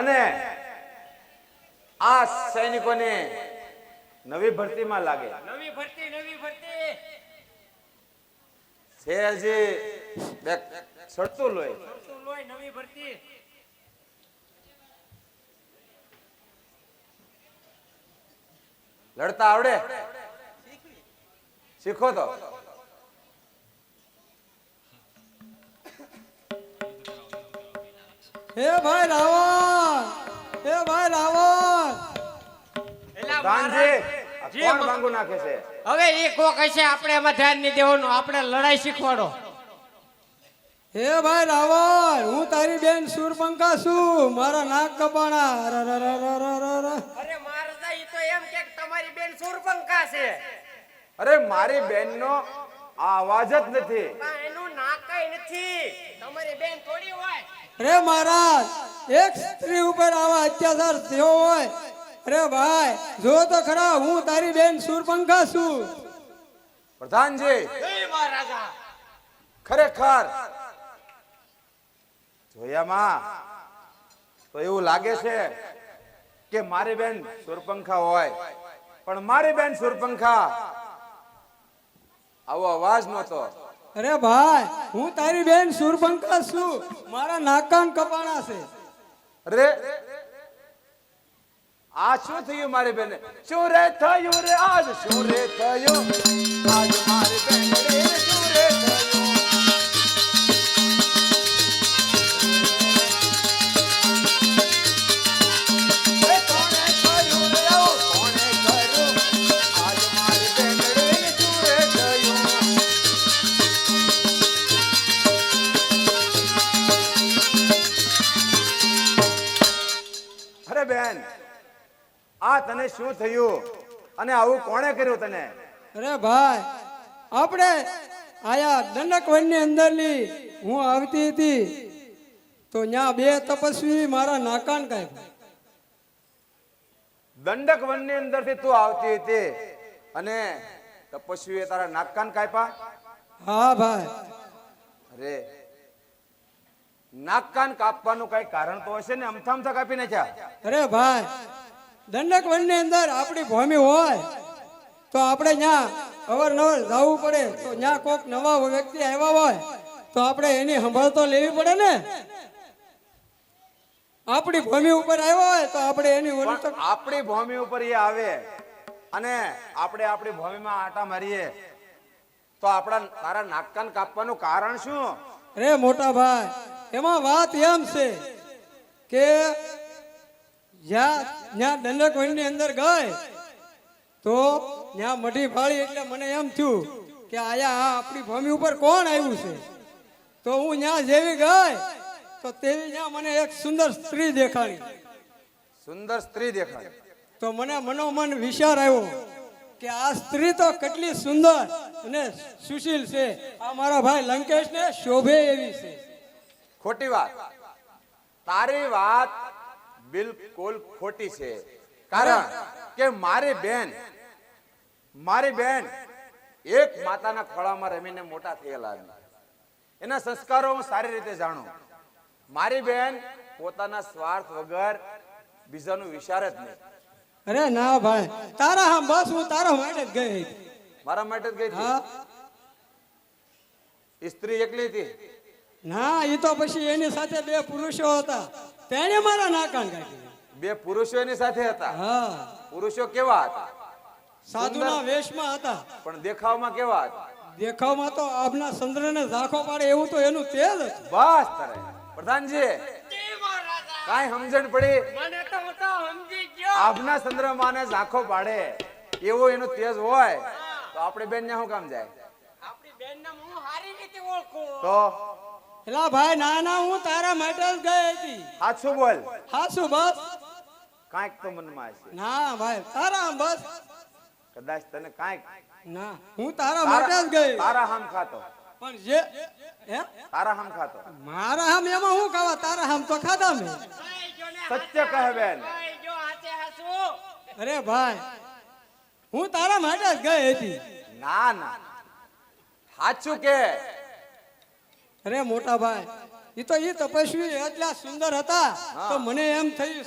અને આ સૈનિકોને નવી ભરતીમાં લાગે. નવી ભરતી નવી ભરતી. છે હજી સડતું લોહી. સડતું લોહી નવી ભરતી. લડતા આવડે? શીખો તો. હે ભાઈ રાવણ હે ભાઈ રાવણ. એલા કાનજી મહારાજ, આ જે કોણ મ- નાખે છે? હવે એ કોક હશે આપણે એમાં ધ્યાન નહીં દેવાનું આપણે લડાઈ શીખવાડો. હે ભાઈ રાવણ હું તારી બેન સુરપંખા છું મારા નાક કપાણા. અરે મહારાજા ઈ તો એમ કે તમારી બેન સુરપંખા છે. અરે મારી બેનનો આ અવાજ જ નથી. એનું નાક કઈ નથી. તમારી બેન થોડી હોય. અરે મહારાજ એક સ્ત્રી ઉપર આવા અત્યાચાર થયો હોય અરે ભાઈ જો તો ખરા હું તારી બેન સુરપંખા છું. પ્રધાનજી. ખરેખર. જોયામાં તો એવું લાગે છે કે મારી બેન સુરપંખા હોય. પણ મારી બેન સુરપંખા આવો અવાજ નહોતો. અરે ભાઈ, હું તારી બેન સુરપંકા છું. મારા નાકાન કપાણા છે. અરે, આ શું થયું મારી બેન? શું રે થયું રે? આજ શું રે થયું? આજ મારી બેન રે. અરે બેન આ તને શું થયું? અને આવું કોણે કર્યું તને? અરે ભાઈ આપણે આયા દંડક અંદર અંદરની હું આવતી હતી તો ત્યાં બે તપસ્વી મારા નાકાન કાઢ્યા દંડક વનની અંદરથી તું આવતી હતી અને તપસ્વીએ તારા નાકાન કાપ્યા? હા ભાઈ. અરે નાકકાન કાપવાનું કઈ કારણ તો હશે ને? અમથા અમથા કાપી નાખ્યા અરે ભાઈ દંડક વનની અંદર આપણી ભૂમિ હોય તો આપણે ત્યાં અવારનવાર જવું પડે તો ત્યાં કોઈક નવા વ્યક્તિ આવ્યા હોય તો આપણે એની સંભાળ તો લેવી પડે ને? આપણી ભૂમિ ઉપર આવ્યા હોય તો આપણે એની આપણી ભૂમિ ઉપર એ આવે અને આપણે આપણી ભૂમિમાં આટા મારીએ તો આપણા તારા નાકકાન કાપવાનું કારણ શું? અરે મોટા ભાઈ એમાં વાત એમ છે કે જ્યાં જ્યાં દંડક વનની અંદર ગઈ તો ત્યાં મઢી ફાળી એટલે મને એમ થયું કે આયા આ આપણી ભૂમિ ઉપર કોણ આવ્યું છે? તો હું ત્યાં જેવી ગઈ તો તેવી ત્યાં મને એક સુંદર સ્ત્રી દેખાડી. સુંદર સ્ત્રી દેખાડી. તો મને મનોમન વિચાર આવ્યો કે આ સ્ત્રી તો કેટલી સુંદર અને સુશીલ છે. આ મારા ભાઈ લંકેશ ને શોભે એવી છે. ખોટી વાત. તારી વાત બિલકુલ ખોટી છે. કારણ કે મારી બેન મારી બેન એક માતાના ખોળામાં રમીને મોટા થયેલા. એના સંસ્કારો હું સારી રીતે જાણું. મારી બેન પોતાના સ્વાર્થ વગર બીજાનું વિચાર જ નહીં. અરે ના ભાઈ તારા હા બસ હું તારા માટે જ ગઈ મારા માટે જ ગઈ સ્ત્રી એકલી હતી? ના એ તો પછી એની સાથે બે પુરુષો હતા. તેણે મારા નાકાન કાઢી. બે પુરુષો એની સાથે હતા? હા. પુરુષો કેવા હતા? સાધુના વેશમાં હતા. પણ દેખાવમાં કેવા હતા? દેખાવમાં તો આપના ચંદ્રને ઝાંખો પાડે એવું તો એનું તેજ બસ તારે. પ્રધાનજી કાંઈ સમજણ પડી? મને તો હું તો સમજી ગયો. આભના ચંદ્રમાને ઝાંખો પાડે એવું એનું તેજ હોય તો આપણે બેન ને શું કામ જાય? આપણી બેનને હું સારી રીતે ઓળખું. તો? એલા ભાઈ ના ના હું તારા માટે જ ગઈ હતી. સાચું બોલ. હાચું બસ. કાંઈક તો મનમાં હશે. ના ભાઈ તારા બસ. કદાચ તને કાંઈક ના હું તારા માટે જ ગઈ. તારા હામ ખાતો. પણ જે હે? તારા હામ ખાતો. મારા હામ એમાં હું ખાવા? તારા હામ તો ખાધા મેં. સત્ય કહે બેન. અરે ભાઈ હું તારા માટે જ ગઈ હતી. ના ના. સાચું કે. અરે મોટા ભાઈ એ તો એ તપસ્વી એટલા સુંદર હતા તો મને એમ થયું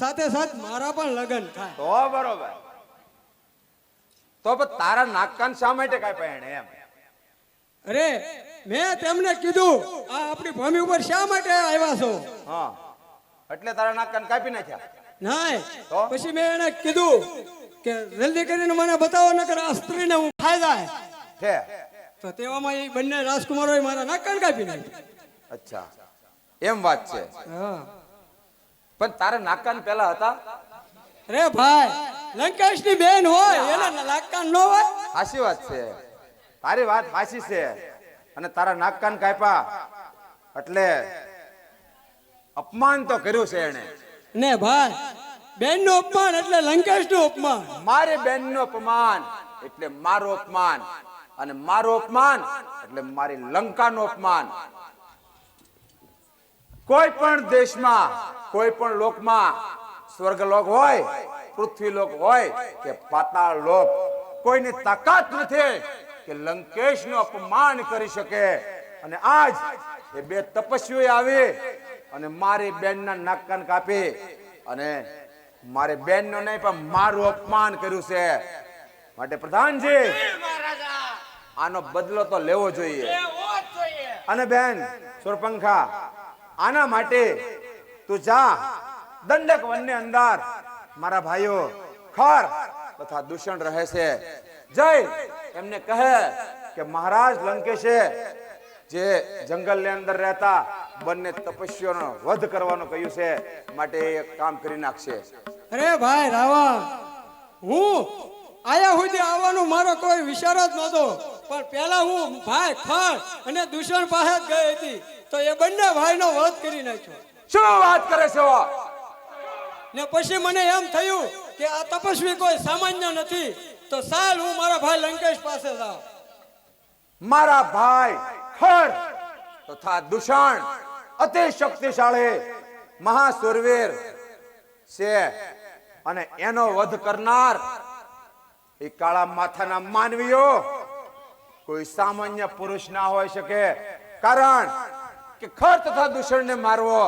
સાથે સાથે મારા પણ લગ્ન થાય. તો બરોબર. તો તારા નાકકાન શા માટે કાપ્યા એને એમ? અરે મેં તેમને કીધું આ આપણી ભૂમિ ઉપર શા માટે આવ્યા છો? હા. એટલે તારા નાકકાન કાપી નાખ્યા? ના? પછી મેં એને કીધું કે જલ્દી કરીને મને બતાવો નકર આ સ્ત્રીને હું ફાયદા છે. તો તેવામાં એ બંને રાજકુમારોએ મારા નાકણ કાપી નાખ્યા. અચ્છા. એમ વાત છે. હા. પણ તારા નાકાન પેલા હતા? રે ભાઈ લંકેશની બેન હોય એને નાકકાન ન હોય. હાસી વાત છે. તારી વાત હાસી છે. અને તારા નાકકાન કાપ્યા. એટલે અપમાન તો કર્યું છે એને ને ભાઈ બેનનું અપમાન એટલે લંકેશનું અપમાન. મારી બેનનું અપમાન એટલે મારું અપમાન. અને મારું અપમાન, એટલે મારી લંકાનું અપમાન. કોઈ પણ દેશમાં, કોઈ પણ લોકમાં સ્વર્ગલોક હોય, પૃથ્વીલોક હોય કે પાતાળ લોક કોઈની તાકાત નથી કે લંકેશનું અપમાન કરી શકે. અને આજ એ બે તપસ્વીઓ આવી અને મારી બેનના નાકકાન કાપી અને મારી બેનનો નહીં, પણ મારું અપમાન કર્યું છે. માટે પ્રધાનજી આનો બદલો તો લેવો જોઈએ. લેવો જ જોઈએ. અને બેન સુરપંખા આના માટે તું જા. દંડક વનની અંદર. મારા ભાઈઓ ખર. તથા દૂષણ રહે છે. જય. એમને કહે કે મહારાજ લંકેશે જે જંગલની અંદર રહેતા બંને તપસ્વીઓનો વધ કરવાનું કહ્યું છે માટે એ એક કામ કરી નાખશે. અરે ભાઈ રાવણ હું આયા સુધી આવવાનો મારો કોઈ વિચાર જ નહોતો. પણ પેલા હું ભાઈ ખર અને દુશ્મન પાસે જ ગઈ હતી. તો એ બંને ભાઈનો વધ કરી નાખ્યો. શું વાત કરે છે ને પછી મને એમ થયું કે આ તપસ્વી કોઈ સામાન્ય નથી. તો સાલ હું મારા ભાઈ લંકેશ પાસે જાઉં. મારા ભાઈ ખર તથા દુષણ અતિ શક્તિશાળી મહાસુરવીર છે અને એનો વધ કરનાર એ કાળા માથાના માનવીઓ કોઈ સામાન્ય પુરુષ ના હોઈ શકે. કારણ કે ખર તથા દૂષણને મારવો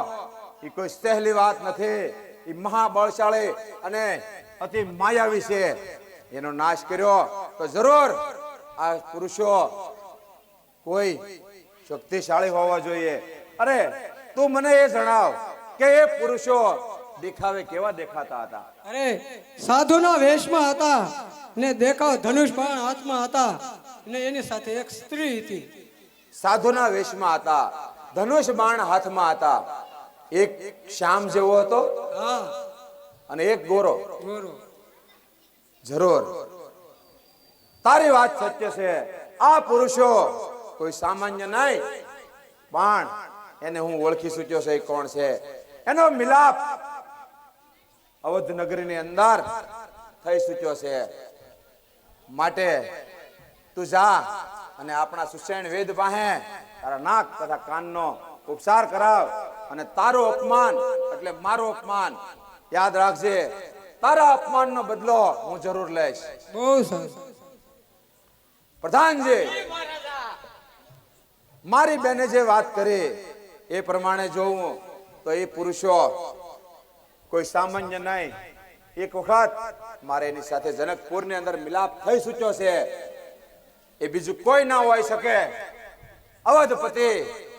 એ કોઈ સહેલી વાત નથી. એ મહાબળશાળી અને અતિ માયાવી છે. એનો નાશ કર્યો તો જરૂર આ પુરુષો કોઈ શક્તિશાળી હોવા જોઈએ. અરે, તું મને એ જણાવ કે એ પુરુષો દેખાવે કેવા દેખાતા હતા? અરે, સાધુના વેશમાં હતા ને દેખાવ ધનુષ બાણ હાથમાં હતા. ને એની સાથે એક સ્ત્રી હતી. સાધુના વેશમાં હતા ધનુષ બાણ હાથમાં હતા. એક શ્યામ જેવો હતો અને એક ગોરો. ગોરો. જરૂર. તારી વાત સત્ય છે. આ પુરુષો કોઈ સામાન્ય નહીં. પણ એને હું ઓળખી સૂચ્યો છે કોણ છે? એનો મિલાપ અવધ નગરીની અંદર થઈ સૂચ્યો છે. માટે તું જા અને આપણા સુસેન વેદ પાસે તારા નાક તથા કાનનો ઉપસાર કરાવ અને તારો અપમાન એટલે મારો અપમાન. યાદ રાખજે તારા અપમાનનો બદલો હું જરૂર લઈશ. બહુ સરસ. પ્રધાનજી મારી બેને જે વાત કરી એ પ્રમાણે જોવું તો એ પુરુષો કોઈ સામાન્ય નહીં. એક વખત મારે એની સાથે જનકપુરની અંદર મિલાપ થઈ ચૂક્યો છે. એ બીજું કોઈ ના હોઈ શકે. અવધપતિ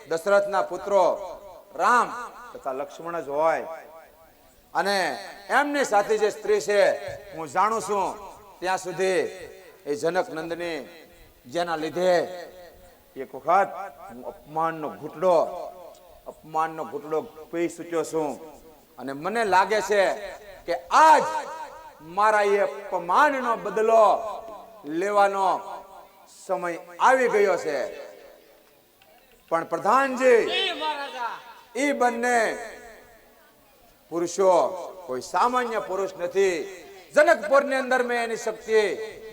દશરથના પુત્રો રામ તથા લક્ષ્મણ જ હોય. અને એમની સાથે જે સ્ત્રી છે, હું જાણું છું, ત્યાં સુધી એ જનક નંદની જેના લીધે એક વખત હું અપમાનનો ઘૂંટડો અપમાનનો ઘૂંટડો પી ચૂક્યો છું. અને મને લાગે છે કે આજ મારા એ અપમાનનો બદલો લેવાનો સમય આવી ગયો છે. પણ પ્રધાનજી એ બંને પુરુષો કોઈ સામાન્ય પુરુષ નથી. જનકપુરની અંદર મેં એની શક્તિ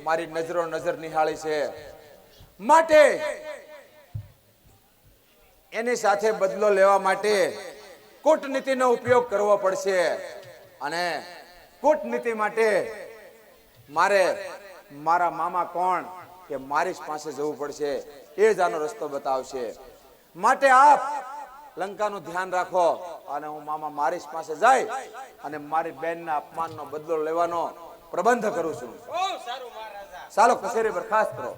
મારી નજરો નજર નિહાળી છે. માટે એની સાથે બદલો લેવા માટે કૂટનીતિનો ઉપયોગ કરવો પડશે. અને કૂટનીતિ માટે મારે મારા મામા કોણ? કે મારી જ પાસે જવું પડશે એ જ આનો રસ્તો બતાવશે. માટે આપ લંકાનું ધ્યાન રાખો અને હું મામા મારીશ પાસે જાય અને મારી બેનના અપમાનનો બદલો લેવાનો પ્રબંધ કરું છું. ચાલો કચેરી બરખાસ્ત કરો.